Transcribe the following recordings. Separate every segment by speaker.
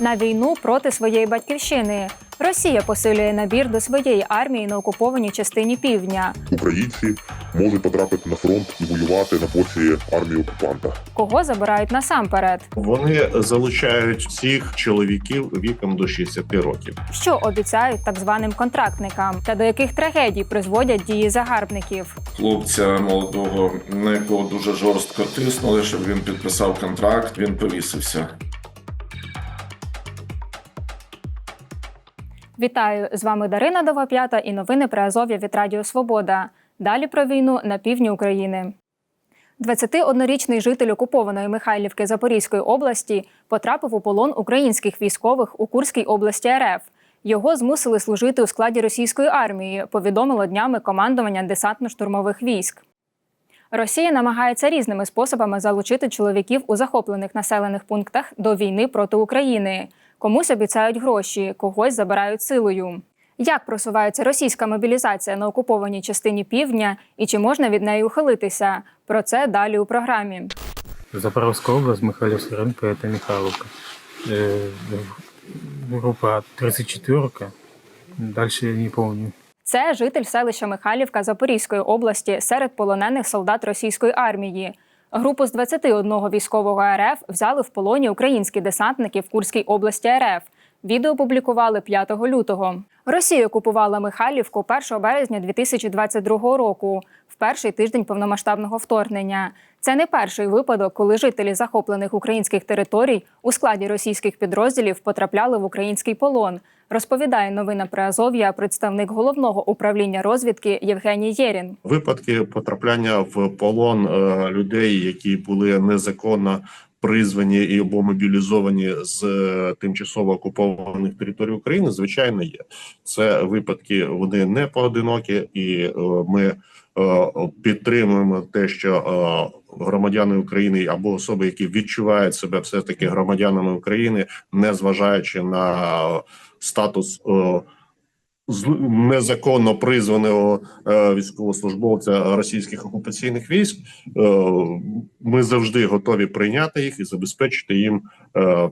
Speaker 1: на війну проти своєї батьківщини. Росія посилює набір до своєї армії на окупованій частині півдня.
Speaker 2: Українці можуть потрапити на фронт і воювати на боці армії окупанта.
Speaker 1: Кого забирають насамперед?
Speaker 3: Вони залучають всіх чоловіків віком до 60 років.
Speaker 1: Що обіцяють так званим контрактникам, та до яких трагедій призводять дії загарбників?
Speaker 4: хлопця молодого, на якого дуже жорстко тиснули, щоб він підписав контракт, він повісився.
Speaker 1: Вітаю з вами Дарина Довоп'ята і новини про Азов'я від Радіо Свобода. Далі про війну на півдні України. 21-річний житель окупованої Михайлівки Запорізької області потрапив у полон українських військових у Курській області РФ. Його змусили служити у складі російської армії, повідомило днями командування десантно-штурмових військ. Росія намагається різними способами залучити чоловіків у захоплених населених пунктах до війни проти України. Комусь обіцяють гроші, когось забирають силою. Як просувається російська мобілізація на окупованій частині півдня і чи можна від неї ухилитися? Про це далі у програмі.
Speaker 5: Запорожская область, Михайловский район, это Михайловка. Э, группа 34-ка. Дальше я не помню.
Speaker 1: Це житель селища Михайлівка Запорізької області серед полонених солдат російської армії. Групу з 21 військового РФ взяли в полоні українські десантники в Курській області РФ. Відео публікували 5 лютого. Росія окупувала Михайлівку 1 березня 2022 року, в перший тиждень повномасштабного вторгнення. Це не перший випадок, коли жителі захоплених українських територій у складі російських підрозділів потрапляли в український полон. Розповідає новина про Азов'я представник головного управління розвідки Євгеній Єрін.
Speaker 3: Випадки потрапляння в полон е, людей, які були незаконно призвані і або мобілізовані з е, тимчасово окупованих територій України, звичайно, є. Це випадки вони не поодинокі, і е, ми підтримуємо те, що громадяни України або особи, які відчувають себе все таки громадянами України, не зважаючи на статус. е, незаконно призваного е, військовослужбовця російських окупаційних військ. Е, ми завжди готові прийняти їх і забезпечити їм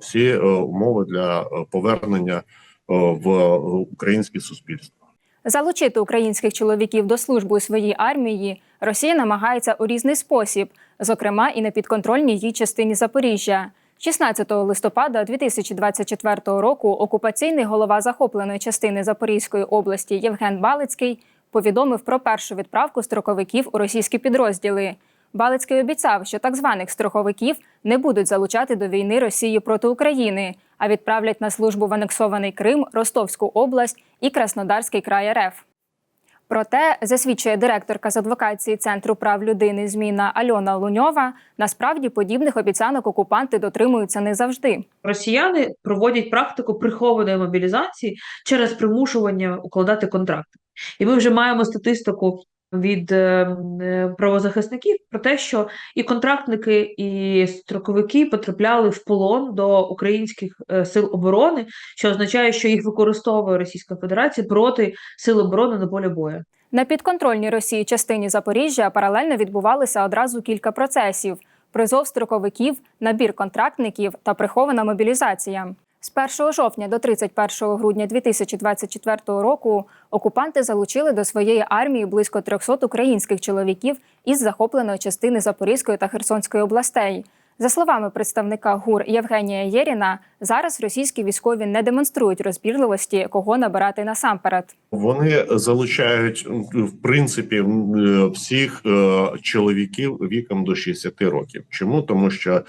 Speaker 3: всі умови для повернення в українське суспільство.
Speaker 1: Залучити українських чоловіків до служби у своїй армії Росія намагається у різний спосіб, зокрема і на підконтрольній їй частині Запоріжжя. 16 листопада 2024 року окупаційний голова захопленої частини Запорізької області Євген Балицький повідомив про першу відправку строковиків у російські підрозділи. Балицький обіцяв, що так званих страховиків не будуть залучати до війни Росії проти України, а відправлять на службу в анексований Крим, Ростовську область і Краснодарський край РФ. Проте, засвідчує директорка з адвокації Центру прав людини зміна Альона Луньова, насправді подібних обіцянок окупанти дотримуються не завжди.
Speaker 6: Росіяни проводять практику прихованої мобілізації через примушування укладати контракти. І ми вже маємо статистику від е, е, правозахисників про те, що і контрактники, і строковики потрапляли в полон до українських е, сил оборони, що означає, що їх використовує Російська Федерація проти сил оборони на полі бою.
Speaker 1: На підконтрольній Росії частині Запоріжжя паралельно відбувалися одразу кілька процесів: призов строковиків, набір контрактників та прихована мобілізація. З 1 жовтня до 31 грудня 2024 року окупанти залучили до своєї армії близько 300 українських чоловіків із захопленої частини Запорізької та Херсонської областей. За словами представника ГУР Євгенія Єріна, зараз російські військові не демонструють розбірливості, кого набирати насамперед.
Speaker 3: Вони залучають в принципі всіх е, чоловіків віком до 60 років. Чому тому, що е,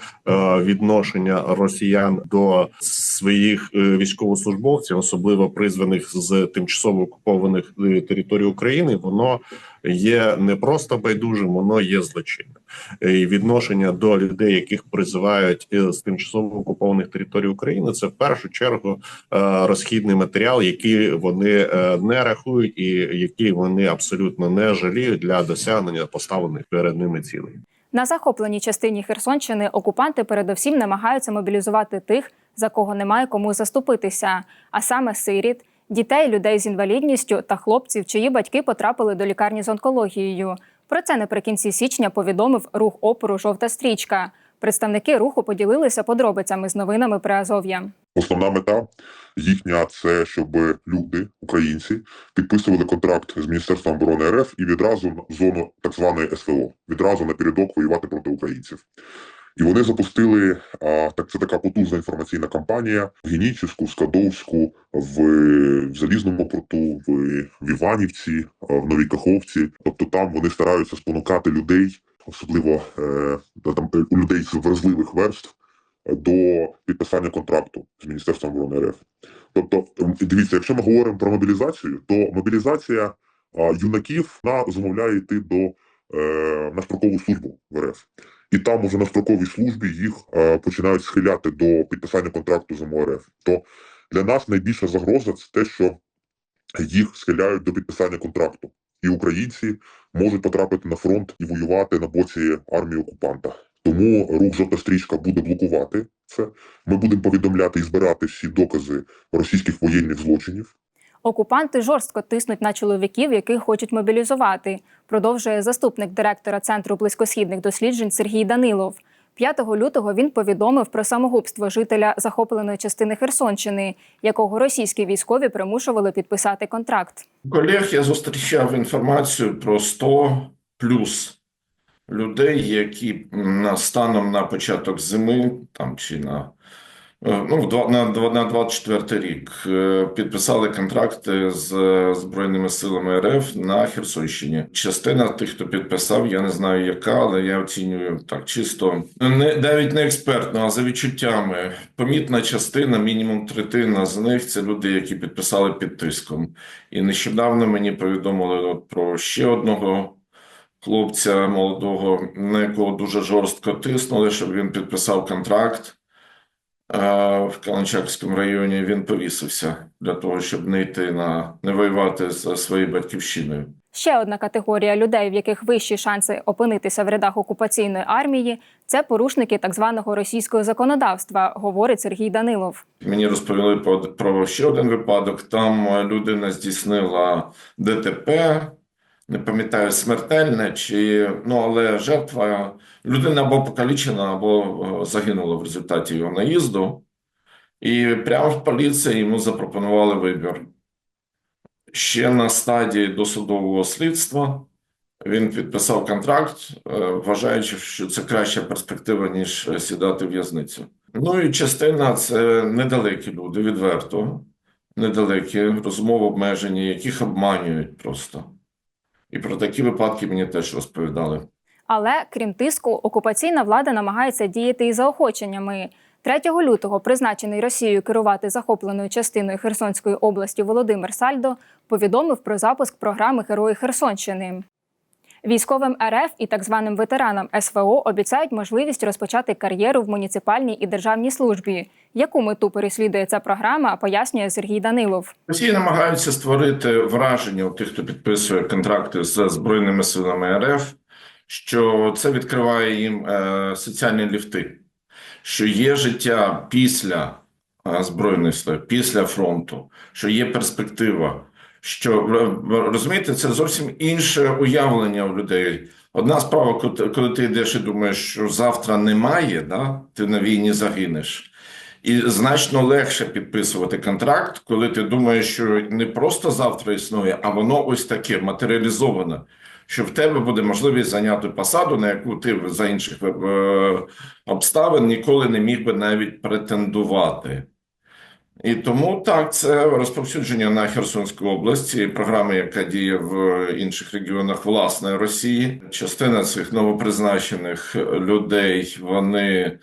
Speaker 3: відношення росіян до своїх е, військовослужбовців, особливо призваних з тимчасово окупованих е, територій України, воно є не просто байдужим, воно є злочинним. І відношення до людей, яких призивають е, з тимчасово окупованих територій України, це в першу чергу е, розхідний матеріал, який вони е, не рахують, і який вони абсолютно не жаліють для досягнення поставлених перед ними цілей.
Speaker 1: На захопленій частині Херсонщини окупанти передовсім намагаються мобілізувати тих, за кого немає кому заступитися, а саме сиріт, дітей, людей з інвалідністю та хлопців, чиї батьки потрапили до лікарні з онкологією. Про це наприкінці січня повідомив рух опору Жовта стрічка. Представники руху поділилися подробицями з новинами про Азов'я.
Speaker 2: Основна мета їхня це щоб люди, українці, підписували контракт з Міністерством оборони РФ і відразу в зону так званої СВО, відразу на передок воювати проти українців. І вони запустили а, так. Це така потужна інформаційна кампанія в Генічеську, в Скадовську, в, в Залізному порту, в, в Іванівці, в Новій Каховці. Тобто там вони стараються спонукати людей, особливо е, там е, людей з вразливих верств, е, до підписання контракту з Міністерством оборони РФ. Тобто, дивіться, якщо ми говоримо про мобілізацію, то мобілізація а, юнаків на замовляє йти до е, на строкову службу в РФ. І там уже на строковій службі їх е, починають схиляти до підписання контракту з МОРФ. То для нас найбільша загроза це те, що їх схиляють до підписання контракту, і українці можуть потрапити на фронт і воювати на боці армії окупанта. Тому рух жовта стрічка буде блокувати це. Ми будемо повідомляти і збирати всі докази російських воєнних злочинів.
Speaker 1: Окупанти жорстко тиснуть на чоловіків, яких хочуть мобілізувати, продовжує заступник директора Центру близькосхідних досліджень Сергій Данилов. 5 лютого він повідомив про самогубство жителя захопленої частини Херсонщини, якого російські військові примушували підписати контракт.
Speaker 4: Колег я зустрічав інформацію про 100 плюс людей, які на станом на початок зими там чи на ну, два- на, два- на 24 рік е, підписали контракти з е, Збройними силами РФ на Херсонщині. Частина тих, хто підписав, я не знаю яка, але я оцінюю так чисто не навіть не експертно, а за відчуттями. Помітна частина, мінімум третина з них це люди, які підписали під тиском. І нещодавно мені повідомили про ще одного хлопця молодого, на якого дуже жорстко тиснули, щоб він підписав контракт е, в Каланчакському районі. Він повісився для того, щоб не йти на не воювати за своєю батьківщиною.
Speaker 1: Ще одна категорія людей, в яких вищі шанси опинитися в рядах окупаційної армії, це порушники так званого російського законодавства, говорить Сергій Данилов.
Speaker 4: Мені розповіли про, ще один випадок. Там людина здійснила ДТП, не пам'ятаю, смертельне чи ну, але жертва людина або покалічена, або е, загинула в результаті його наїзду. І прямо в поліції йому запропонували вибір. Ще на стадії досудового слідства він підписав контракт, е, вважаючи, що це краща перспектива, ніж е, сідати в в'язницю. Ну і частина це недалекі люди, відверто, недалекі, розумово обмежені, яких обманюють просто. І про такі випадки мені теж розповідали.
Speaker 1: Але крім тиску, окупаційна влада намагається діяти і заохоченнями. 3 лютого призначений Росією керувати захопленою частиною Херсонської області Володимир Сальдо повідомив про запуск програми Герої Херсонщини. Військовим РФ і так званим ветеранам СВО обіцяють можливість розпочати кар'єру в муніципальній і державній службі. Яку мету переслідує ця програма, пояснює Сергій Данилов.
Speaker 4: Росії намагаються створити враження у тих, хто підписує контракти з Збройними силами РФ, що це відкриває їм е, соціальні ліфти, що є життя після е, Збройних після фронту, що є перспектива. Що е, розумієте, це зовсім інше уявлення у людей. Одна справа, коли ти- йдеш і думаєш, що завтра немає, да? ти на війні загинеш. І значно легше підписувати контракт, коли ти думаєш, що не просто завтра існує, а воно ось таке матеріалізоване, що в тебе буде можливість зайняти посаду, на яку ти за інших е, обставин ніколи не міг би навіть претендувати. І тому так, це розповсюдження на Херсонську область цієї програми, яка діє в інших регіонах власне Росії. Частина цих новопризначених людей вони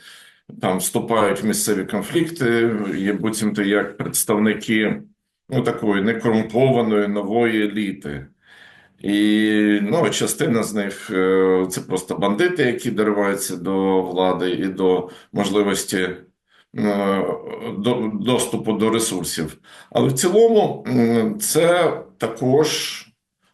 Speaker 4: там вступають в місцеві конфлікти, є буцімто як представники ну такої некорумпованої нової еліти. І ну, частина з них е, це просто бандити, які дориваються до влади і до можливості доступу до ресурсів. Але в цілому це також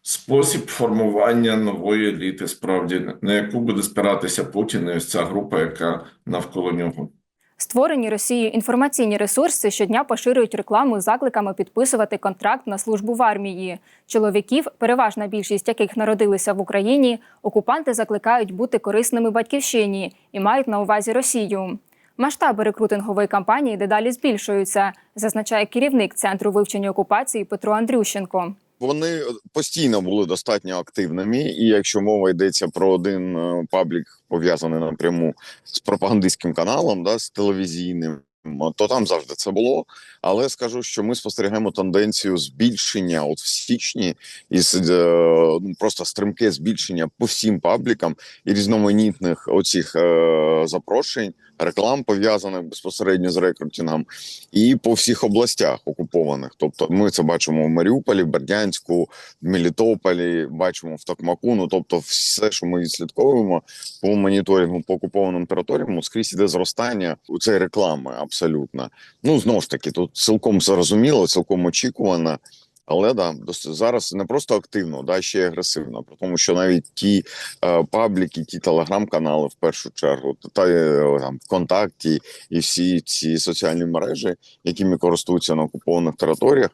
Speaker 4: спосіб формування нової еліти, справді, на яку буде спиратися Путін і ось ця група, яка навколо нього.
Speaker 1: Створені Росією інформаційні ресурси щодня поширюють рекламу з закликами підписувати контракт на службу в армії. Чоловіків, переважна більшість яких народилися в Україні, окупанти закликають бути корисними батьківщині і мають на увазі Росію. Масштаби рекрутингової кампанії дедалі збільшуються, зазначає керівник центру вивчення окупації Петро Андрющенко.
Speaker 7: Вони постійно були достатньо активними, і якщо мова йдеться про один е, паблік, пов'язаний напряму з пропагандистським каналом, да, з телевізійним, то там завжди це було. Але скажу, що ми спостерігаємо тенденцію збільшення от в січні, із е, ну, просто стрімке збільшення по всім паблікам і різноманітних оцих е, запрошень, реклам пов'язаних безпосередньо з рекрутингом і по всіх областях окупованих. Тобто, ми це бачимо в Маріуполі, Бердянську, Мелітополі, бачимо в Токмаку. Ну тобто, все, що ми відслідковуємо по моніторингу по окупованим територіям, скрізь іде зростання у цієї реклами. Абсолютно. Ну знову ж таки, тут цілком зрозуміло, цілком очікувано. Але да, зараз не просто активно, да ще й агресивно. Про тому, що навіть ті е, пабліки, ті телеграм-канали, в першу чергу, та е, там ВКонтакті і всі ці соціальні мережі, якими користуються на окупованих територіях,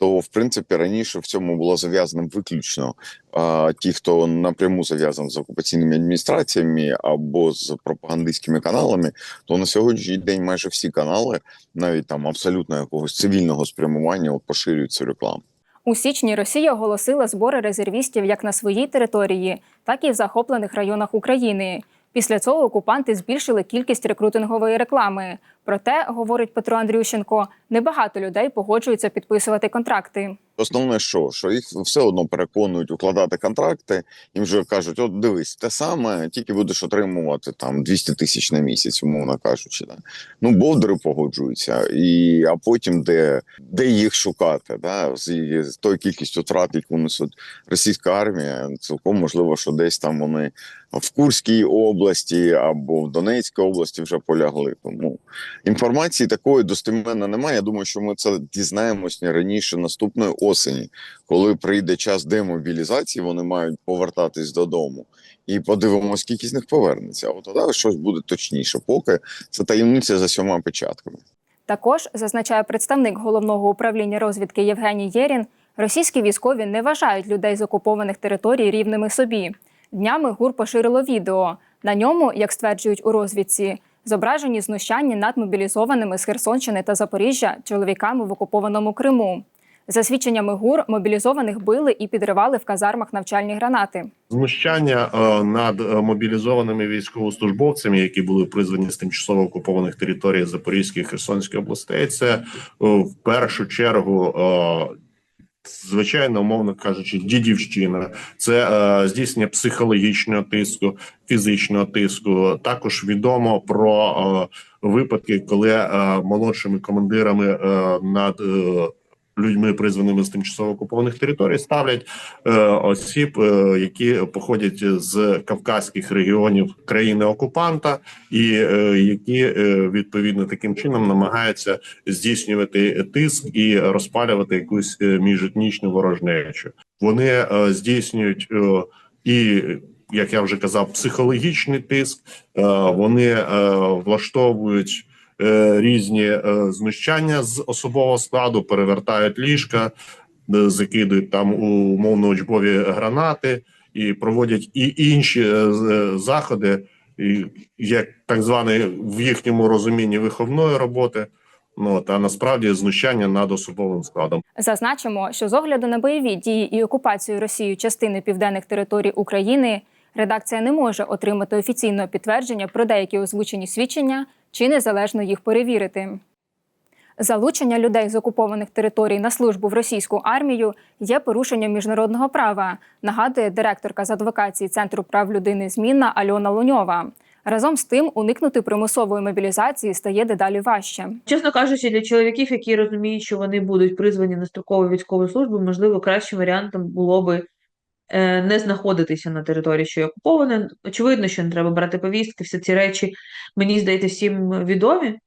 Speaker 7: то в принципі раніше в цьому було зав'язано виключно а, ті, хто напряму зав'язаний з окупаційними адміністраціями або з пропагандистськими каналами, то на сьогоднішній день майже всі канали, навіть там абсолютно якогось цивільного спрямування, от поширюють цю рекламу.
Speaker 1: У січні Росія оголосила збори резервістів як на своїй території, так і в захоплених районах України. Після цього окупанти збільшили кількість рекрутингової реклами. Проте, говорить Петро Андрющенко, небагато людей погоджуються підписувати контракти.
Speaker 7: Основне, що, що їх все одно переконують укладати контракти. Їм вже кажуть: от дивись, те саме, тільки будеш отримувати там 200 тисяч на місяць, умовно кажучи. Да? Ну, бовдери погоджуються, і а потім де, де їх шукати, да? з, з тою кількістю втрат, яку несуть російська армія, цілком можливо, що десь там вони в Курській області або в Донецькій області вже полягли. Тому інформації такої достеменно немає. Я думаю, що ми це дізнаємось не раніше наступної осені, коли прийде час демобілізації, вони мають повертатись додому. І подивимося, скільки з них повернеться. А От тоді щось буде точніше. Поки це таємниця за сьома печатками.
Speaker 1: Також зазначає представник головного управління розвідки Євгеній Єрін, російські військові не вважають людей з окупованих територій рівними собі. Днями ГУР поширило відео. На ньому, як стверджують у розвідці, зображені знущання над мобілізованими з Херсонщини та Запоріжжя чоловіками в окупованому Криму. За свідченнями ГУР, мобілізованих били і підривали в казармах навчальні гранати.
Speaker 3: Знущання е, над е, мобілізованими військовослужбовцями, які були призвані з тимчасово окупованих територій Запорізької і Херсонської областей, це е, в першу чергу. Звичайно, умовно кажучи, дідівщина, це е, здійснення психологічного тиску, фізичного тиску. Також відомо про е, випадки, коли е, молодшими командирами е, над е, людьми, призваними з тимчасово окупованих територій, ставлять е, осіб, е, які походять з кавказьких регіонів країни окупанта, і е, які е, відповідно таким чином намагаються здійснювати тиск і розпалювати якусь е, міжетнічну ворожнечу. Вони е, здійснюють е, і. Як я вже казав, психологічний тиск, е, вони е, влаштовують різні е, знущання з особового складу, перевертають ліжка, е, закидують там умовно учбові гранати і проводять і інші е, е, заходи, як так званий в їхньому розумінні виховної роботи. Ну та насправді знущання над особовим складом.
Speaker 1: Зазначимо, що з огляду на бойові дії і окупацію Росією частини південних територій України редакція не може отримати офіційного підтвердження про деякі озвучені свідчення чи незалежно їх перевірити. Залучення людей з окупованих територій на службу в російську армію є порушенням міжнародного права, нагадує директорка з адвокації Центру прав людини Змінна Альона Луньова. Разом з тим, уникнути примусової мобілізації стає дедалі важче.
Speaker 6: Чесно кажучи, для чоловіків, які розуміють, що вони будуть призвані на строкову військову службу, можливо, кращим варіантом було би не знаходитися на території, що є окупована. Очевидно, що не треба брати повістки, всі ці речі, мені здається, всім відомі.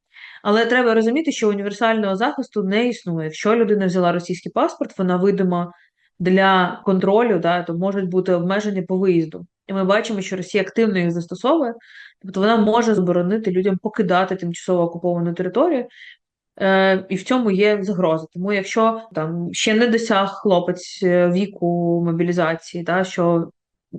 Speaker 6: Але треба розуміти, що універсального захисту не існує. Якщо людина взяла російський паспорт, вона видима для контролю, да, то можуть бути обмеження по виїзду. І ми бачимо, що Росія активно їх застосовує, тобто вона може заборонити людям покидати тимчасово окуповану територію, е, і в цьому є загроза. Тому якщо там ще не досяг хлопець е, віку мобілізації, да, що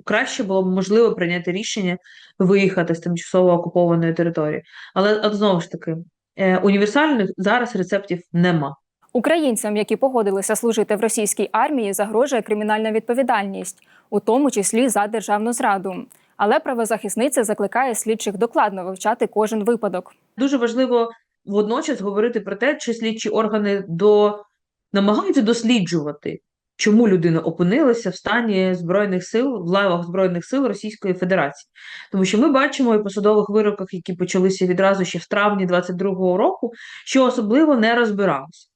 Speaker 6: краще було б можливо прийняти рішення виїхати з тимчасово окупованої території. Але от знову ж таки, е, універсальних зараз рецептів нема.
Speaker 1: Українцям, які погодилися служити в російській армії, загрожує кримінальна відповідальність, у тому числі за державну зраду. Але правозахисниця закликає слідчих докладно вивчати кожен випадок.
Speaker 6: Дуже важливо водночас говорити про те, чи слідчі органи до намагаються досліджувати, чому людина опинилася в стані збройних сил в лавах збройних сил Російської Федерації, тому що ми бачимо і по судових вироках, які почалися відразу ще в травні 22-го року, що особливо не розбиралося.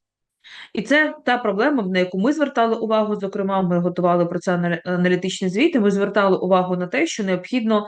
Speaker 6: І це та проблема, на яку ми звертали увагу. Зокрема, ми готували про це аналі- аналітичні звіти. Ми звертали увагу на те, що необхідно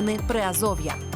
Speaker 8: Новини Приазов'я.